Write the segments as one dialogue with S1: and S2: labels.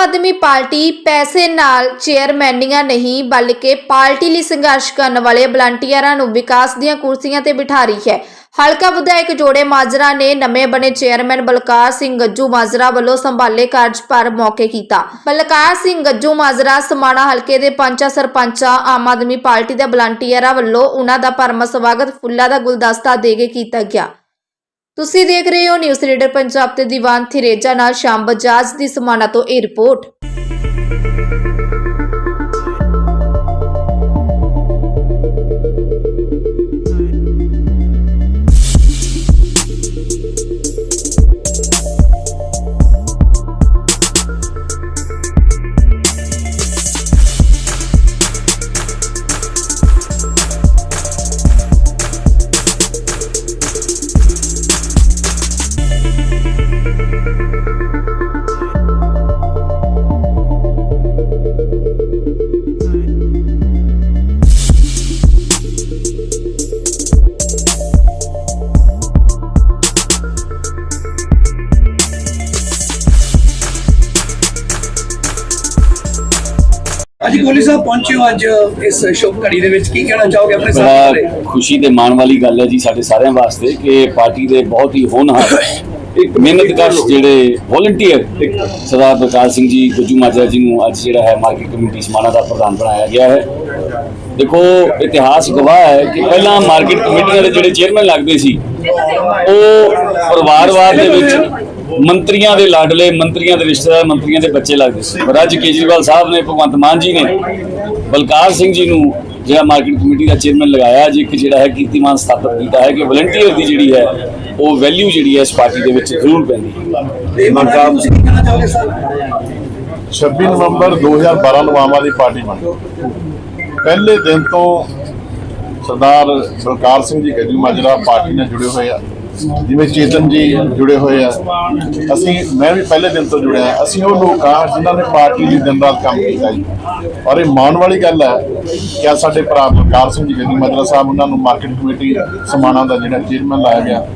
S1: ਆਦਮੀ party ਪੈਸੇ ਨਾਲ ਚੇਅਰਮੈਨੀਆਂ ਨਹੀਂ, ਬਲਕਿ ਪਾਰਟੀ ਲਈ ਸੰਘਰਸ਼ ਕਰਨ ਵਾਲੇ ਵਲੰਟੀਅਰਾਂ ਨੂੰ ਵਿਕਾਸ ਦੀਆਂ ਕੁਰਸੀਆਂ ਤੇ ਬਿਠਾ ਰਹੀ ਹੈ। ਹਲਕਾ ਵਿਧਾਇਕ ਜੋੜੇ ਮਾਜਰਾ ਨੇ ਨਵੇਂ ਬਣੇ ਚੇਅਰਮੈਨ ਬਲਕਾਰ ਸਿੰਘ ਗੱਜੂ ਮਾਜਰਾ ਵੱਲੋਂ ਸੰਭਾਲੇ ਕਾਰਜਭਾਰ ਮੌਕੇ ਕੀਤਾ। ਬਲਕਾਰ ਸਿੰਘ ਗੱਜੂ ਮਾਜਰਾ ਸਮਾਣਾ ਹਲਕੇ ਦੇ ਪੰਚਾ ਸਰਪੰਚਾਂ, ਆਮ ਆਦਮੀ ਪਾਰਟੀ ਦੇ ਵਲੰਟੀਅਰਾਂ ਵੱਲੋਂ ਉਹਨਾਂ ਦਾ ਭਰਮ ਸਵਾਗਤ ਫੁੱਲਾਂ ਦਾ ਗੁਲਦਸਤਾ ਦੇ ਕੇ ਕੀਤਾ ਗਿਆ। ਤੁਸੀਂ ਦੇਖ ਰਹੇ ਹੋ ਨਿਊਜ਼ ਰੀਡਰ ਪੰਜਾਬ ਤੇ ਦੀਵਾਨ ਥਿਰੇਜਾ ਨਾਲ ਸ਼ਾਮ ਬਜਾਜ ਦੀ ਸਮਾਨਾ ਤੋਂ ਇਹ ਰਿਪੋਰਟ।
S2: ਅੱਜ ਕੋਹਲੀ ਸਾਹਿਬ ਪਹੁੰਚੇ ਹੋ ਅੱਜ ਇਸ ਸ਼ੁਭ ਘੜੀ ਦੇ ਵਿੱਚ। ਕੀ ਕਹਿਣਾ ਚਾਹੋਗੇ ਆਪਣੇ ਸਾਥੀ ਬਾਰੇ?
S3: ਬੜਾ ਖੁਸ਼ੀ ਤੇ ਮਾਣ ਵਾਲੀ ਗੱਲ ਹੈ ਜੀ ਸਾਡੇ ਸਾਰਿਆਂ ਵਾਸਤੇ ਕਿ ਪਾਰਟੀ ਦੇ ਬਹੁਤ ਹੀ ਹੋਣਹਾਰ ਇੱਕ ਮਿਹਨਤਕਸ਼ ਜਿਹੜੇ ਵੋਲੰਟੀਅਰ ਸਰਦਾਰ ਪ੍ਰਕਾਸ਼ ਸਿੰਘ ਜੀ ਗੁੱਜੂ ਮਾਜਰਾ ਜੀ ਨੂੰ ਅੱਜ ਜਿਹੜਾ ਹੈ ਮਾਰਕੀਟ ਕਮੇਟੀ ਸਮਾਣਾ ਦਾ ਪ੍ਰਧਾਨ ਬਣਾਇਆ ਗਿਆ ਹੈ। ਦੇਖੋ ਇਤਿਹਾਸ ਗਵਾਹ ਹੈ ਕਿ ਪਹਿਲਾਂ ਮਾਰਕੀਟ ਕਮੇਟੀਆਂ ਦੇ ਜਿਹੜੇ ਚੇਅਰਮੈਨ ਲੱਗਦੇ ਸੀ ਉਹ ਪਰਿਵਾਰਵਾਦ ਦੇ ਵਿੱਚ ਮੰਤਰੀਆਂ ਦੇ ਲਾਡਲੇ ਮੰਤਰੀਆਂ ਦੇ ਰਿਸ਼ਤੇਦਾਰ ਮੰਤਰੀਆਂ ਦੇ ਬੱਚੇ ਲੱਗਦੇ ਸੀ। ਪਰ ਅੱਜ ਕੇਜਰੀਵਾਲ ਸਾਹਿਬ ਨੇ ਭਗਵੰਤ ਮਾਨ ਜੀ ਨੇ ਬਲਕਾਰ ਸਿੰਘ ਜੀ ਨੂੰ ਜਿਹੜਾ ਮਾਰਕੀਟ ਕਮੇਟੀ ਦਾ ਚੇਅਰਮੈਨ ਲਗਾਇਆ ਅੱਜ ਇੱਕ ਜਿਹੜਾ ਹੈ ਕੀਰਤੀਮਾਨ ਸਥਾਪਿਤ ਕੀਤਾ ਹੈ ਕਿ ਵਲੰਟੀਅਰ ਦੀ ਜਿਹੜੀ ਹੈ ਉਹ ਵੈਲਿਊ ਜਿਹੜੀ ਹੈ ਇਸ ਪਾਰਟੀ ਦੇ ਵਿੱਚ ਜ਼ਰੂਰ ਪੈਂਦੀ ਹੈ।
S2: ਕਹਿਣਾ ਚਾਹੋਗੇ ਸਰ?
S4: 26 ਨਵੰਬਰ 2012 ਨੂੰ ਆਮ ਆਦਮੀ ਪਾਰਟੀ ਬਣੀ ਪਹਿਲੇ ਦਿਨ ਤੋਂ ਸਰਦਾਰ ਬਲਕਾਰ ਸਿੰਘ ਜੀ ਗੱਜੂ ਮਾਜਰਾ ਪਾਰਟੀ ਨਾਲ ਜੁੜੇ ਹੋਏ ਆ ਜਿਵੇਂ ਚੇਤਨ ਜੀ ਜੁੜੇ ਹੋਏ ਆ। ਅਸੀਂ, ਮੈਂ ਵੀ ਪਹਿਲੇ ਦਿਨ ਤੋਂ ਜੁੜਿਆ ਅਸੀਂ ਉਹ ਲੋਕ ਆ ਜਿਨ੍ਹਾਂ ਨੇ ਪਾਰਟੀ ਲਈ ਦਿਨ ਰਾਤ ਕੰਮ ਕੀਤਾ ਜੀ। ਔਰ ਇਹ ਮਾਣ ਵਾਲੀ ਗੱਲ ਹੈ ਕਿ ਅੱਜ ਸਾਡੇ ਭਰਾ ਬਲਕਾਰ ਸਿੰਘ ਜੀ ਜੀ ਮਾਜਰਾ ਸਾਹਿਬ, ਉਹਨਾਂ ਨੂੰ ਮਾਰਕੀਟ ਕਮੇਟੀ ਸਮਾਣਾ ਦਾ ਜਿਹੜਾ ਚੇਅਰਮੈਨ ਲਾਇਆ ਗਿਆ।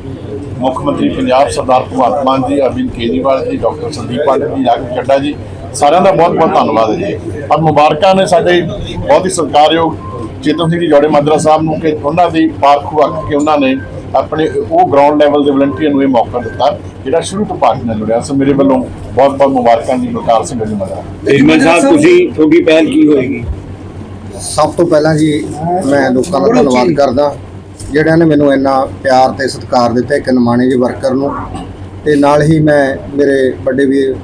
S4: ਮੁੱਖ ਮੰਤਰੀ ਪੰਜਾਬ ਸਰਦਾਰ ਭਗਵੰਤ ਮਾਨ ਜੀ, ਅਰਵਿੰਦ ਕੇਜਰੀਵਾਲ ਜੀ, ਡਾਕਟਰ ਸੰਦੀਪ ਪਾਟਿਲ ਜੀ, ਰਾਘਵ ਚੱਡਾ ਜੀ, ਸਾਰਿਆਂ ਦਾ ਬਹੁਤ ਬਹੁਤ ਧੰਨਵਾਦ ਹੈ ਜੀ। ਔਰ ਮੁਬਾਰਕਾਂ ਨੇ ਸਾਡੇ ਬਹੁਤ ਹੀ ਸਤਿਕਾਰਯੋਗ ਚੇਤਨ ਸਿੰਘ ਜੀ, ਜੋੜੇ ਮਾਜਰਾ ਸਾਹਿਬ ਨੂੰ ਕਿ ਉਹਨਾਂ ਦੀ ਪਾਰਖੂ ਅੱਖ ਕਿ ਉਹਨਾਂ ਨੇ ਆਪਣੇ ਉਹ ਗਰਾਊਂਡ ਲੈਵਲ ਦੇ ਵਲੰਟੀਅਰ ਨੂੰ ਇਹ ਮੌਕਾ ਦਿੱਤਾ ਜਿਹੜਾ ਸ਼ੁਰੂ ਤੋਂ ਪਾਰਟੀ ਨਾਲ ਜੁੜਿਆ। ਸੋ ਮੇਰੇ ਵੱਲੋਂ ਬਹੁਤ ਬਹੁਤ ਮੁਬਾਰਕਾਂ ਜੀ ਬਲਕਾਰ ਸਿੰਘ ਜੀ ਮਾਜਰਾ
S2: ਚੇਅਰਮੈਨ ਸਾਹਿਬ ਤੁਸੀਂ
S3: ਤੁਹਾਡੀ ਪਹਿਲ ਕੀ ਹੋਏਗੀ?
S5: ਸਭ ਤੋਂ ਪਹਿਲਾਂ ਜੀ ਮੈਂ ਲੋਕਾਂ ਦਾ ਧੰਨਵਾਦ ਕਰਦਾ ਜਿਹੜਿਆਂ ਨੇ ਮੈਨੂੰ ਇੰਨਾ ਪਿਆਰ ਤੇ ਸਤਿਕਾਰ ਦਿੱਤਾ ਇੱਕ ਨਿਮਾਣੇ ਜੀ ਵਰਕਰ ਨੂੰ। ਤੇ ਨਾਲ ਹੀ ਮੈਂ ਮੇਰੇ ਵੱਡੇ ਵੀਰ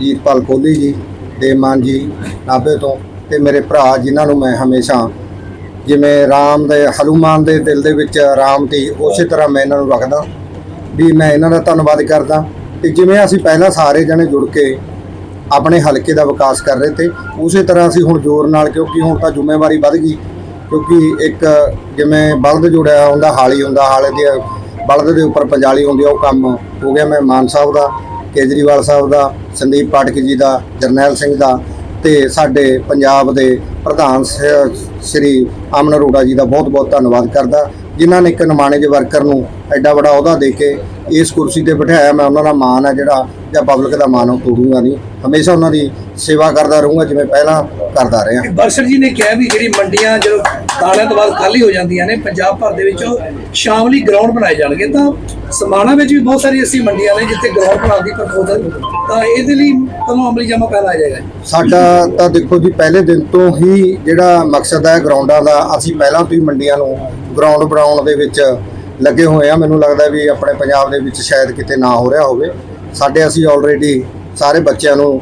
S5: ਜੀਤਪਾਲ ਕੋਹਲੀ ਜੀ ਦੇਮਾਨ ਜੀ ਨਾਭੇ ਤੋਂ ਤੇ ਮੇਰੇ ਭਰਾ ਜਿਨ੍ਹਾਂ ਨੂੰ ਮੈਂ ਹਮੇਸ਼ਾ ਜਿਵੇਂ ਰਾਮ ਦੇ, ਹਨੂਮਾਨ ਦੇ ਦਿਲ ਦੇ ਵਿੱਚ ਰਾਮ ਦੀ, ਉਸੇ ਤਰ੍ਹਾਂ ਮੈਂ ਇਹਨਾਂ ਨੂੰ ਰੱਖਦਾ। ਵੀ ਮੈਂ ਇਹਨਾਂ ਦਾ ਧੰਨਵਾਦ ਕਰਦਾ। ਤੇ ਜਿਵੇਂ ਅਸੀਂ ਪਹਿਲਾਂ ਸਾਰੇ ਜਣੇ ਜੁੜ ਕੇ ਆਪਣੇ ਹਲਕੇ ਦਾ ਵਿਕਾਸ ਕਰ ਰਹੇ ਤੇ ਉਸੇ ਤਰ੍ਹਾਂ ਅਸੀਂ ਹੁਣ ਜ਼ੋਰ ਨਾਲ, ਕਿਉਂਕਿ ਹੁਣ ਤਾਂ ਜ਼ਿੰਮੇਵਾਰੀ ਵੱਧ ਗਈ। ਕਿਉਂਕਿ ਇੱਕ ਜਿਵੇਂ ਬਲਦ ਜੁੜਿਆ ਹੁੰਦਾ, ਹਾਲੀ ਹੁੰਦਾ, ਹਾਲੇ ਦੇ ਬਲਦ ਦੇ ਉੱਪਰ ਪੰਜਾਲੀ ਹੁੰਦੀ ਆ, ਉਹ ਕੰਮ ਹੋ ਗਿਆ। ਮੈਂ ਮਾਨ ਸਾਹਿਬ ਦਾ, ਕੇਜਰੀਵਾਲ ਸਾਹਿਬ ਦਾ, ਸੰਦੀਪ ਪਾਟਕ ਜੀ ਦਾ, ਜਰਨੈਲ ਸਿੰਘ ਦਾ ਤੇ ਸਾਡੇ ਪੰਜਾਬ ਦੇ ਪ੍ਰਧਾਨ ਸ- ਸ੍ਰੀ ਅਮਨ ਅਰੋੜਾ ਜੀ ਦਾ ਬਹੁਤ ਬਹੁਤ ਧੰਨਵਾਦ ਕਰਦਾ। ਜਿਨ੍ਹਾਂ ਨੇ ਇੱਕ ਨਮਾਣੇ ਵਰਕਰ ਨੂੰ ਐਡਾ ਵੱਡਾ ਅਹੁਦਾ ਦੇ ਕੇ ਇਸ ਕੁਰਸੀ ਤੇ ਬਿਠਾਇਆ। ਮੈਂ ਉਹਨਾਂ ਦਾ ਮਾਣ ਆ ਜਿਹੜਾ, ਜਾਂ ਪਬਲਿਕ ਦਾ ਮਾਣ ਉਹ ਤੋੜੂੰਗਾ ਨਹੀਂ। ਹਮੇਸ਼ਾ ਉਹਨਾਂ ਦੀ ਸੇਵਾ ਕਰਦਾ ਰਹੂੰਗਾ, ਜਿਵੇਂ ਪਹਿਲਾਂ ਕਰਦਾ ਰਿਹਾ।
S2: ਬਰਸ਼ਰ ਜੀ ਨੇ ਕਿਹਾ ਵੀ ਜਿਹੜੀ ਮੰਡੀਆਂ, ਜਦੋਂ ਤਾਲਿਆਂ ਤੋਂ ਬਾਅਦ ਖਾਲੀ ਹੋ ਜਾਂਦੀਆਂ ਨੇ, ਪੰਜਾਬ ਭਰ ਦੇ ਵਿੱਚ ਸ਼ਾਮਲੀ ਗਰਾਊਂਡ ਬਣਾਏ ਜਾਣਗੇ। ਤਾਂ ਸਮਾਣਾ ਵਿੱਚ ਵੀ ਬਹੁਤ ਸਾਰੀ ਐਸੀ ਮੰਡੀਆਂ ਨੇ ਜਿੱਥੇ ਗਰਾਊਂਡ ਬਣਾਉਣ ਦੀ ਪ੍ਰਪੋਜ਼ਲ ਤਾਂ ਇਹਦੇ ਲਈ ਕਦੋਂ ਅਮਲੀ ਜਮਾ ਪੈਦਾ ਜਾਏਗਾ?
S5: ਸਾਡਾ ਤਾਂ ਦੇਖੋ ਜੀ, ਪਹਿਲੇ ਦਿਨ ਤੋਂ ਹੀ ਜਿਹੜਾ ਮਕਸਦ ਹੈ ਗਰਾਊਂਡਾਂ ਦਾ, ਅਸੀਂ ਪਹਿਲਾਂ ਤੋਂ ਹੀ ਮੰਡੀਆਂ ਨੂੰ ਗਰਾਊਂਡ ਬਣਾਉਣ ਦੇ ਵਿੱਚ ਲੱਗੇ ਹੋਏ ਆ ਮੈਨੂੰ ਲੱਗਦਾ ਵੀ ਆਪਣੇ ਪੰਜਾਬ ਦੇ ਵਿੱਚ ਸ਼ਾਇਦ ਕਿਤੇ ਨਾ ਹੋ ਰਿਹਾ ਹੋਵੇ। ਸਾਡੇ ਅਸੀਂ ਆਲਰੇਡੀ ਸਾਰੇ ਬੱਚਿਆਂ ਨੂੰ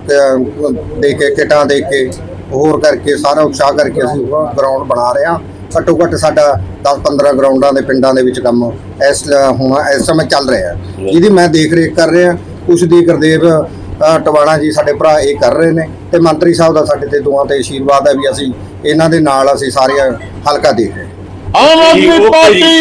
S5: ਦੇ ਕੇ, ਕਿਟਾਂ ਦੇ ਕੇ, ਹੋਰ ਕਰਕੇ, ਸਾਰਾ ਉਤਸ਼ਾਹ ਕਰਕੇ ਅਸੀਂ ਗਰਾਊਂਡ ਬਣਾ ਰਹੇ ਹਾਂ। ਘੱਟੋ ਘੱਟ ਸਾਡਾ 10-15 ਗਰਾਊਂਡਾਂ ਦੇ ਪਿੰਡਾਂ ਦੇ ਵਿੱਚ ਕੰਮ ਇਸ ਹੁਣ ਇਸ ਸਮੇਂ ਚੱਲ ਰਿਹਾ। ਹੈ ਜਿਹਦੀ ਮੈਂ ਦੇਖ ਰੇਖ ਕਰ ਰਿਹਾ। ਕੁਛ ਦੀ ਗੁਰਦੇਵ ਟਵਾਣਾ ਜੀ ਸਾਡੇ ਭਰਾ ਇਹ ਕਰ ਰਹੇ ਨੇ ਤੇ ਮੰਤਰੀ ਸਾਹਿਬ ਦਾ ਸਾਡੇ ਤੇ ਦੁਆ ਤੇ ਆਸ਼ੀਰਵਾਦ ਹੈ ਵੀ ਅਸੀਂ ਇਹਨਾਂ ਦੇ ਨਾਲ ਅਸੀਂ ਸਾਰੇ ਹਲਕਾ ਦੇਖ ਰਹੇ ਹਾਂ।
S3: ਆਮ ਆਦਮੀ ਪਾਰਟੀ।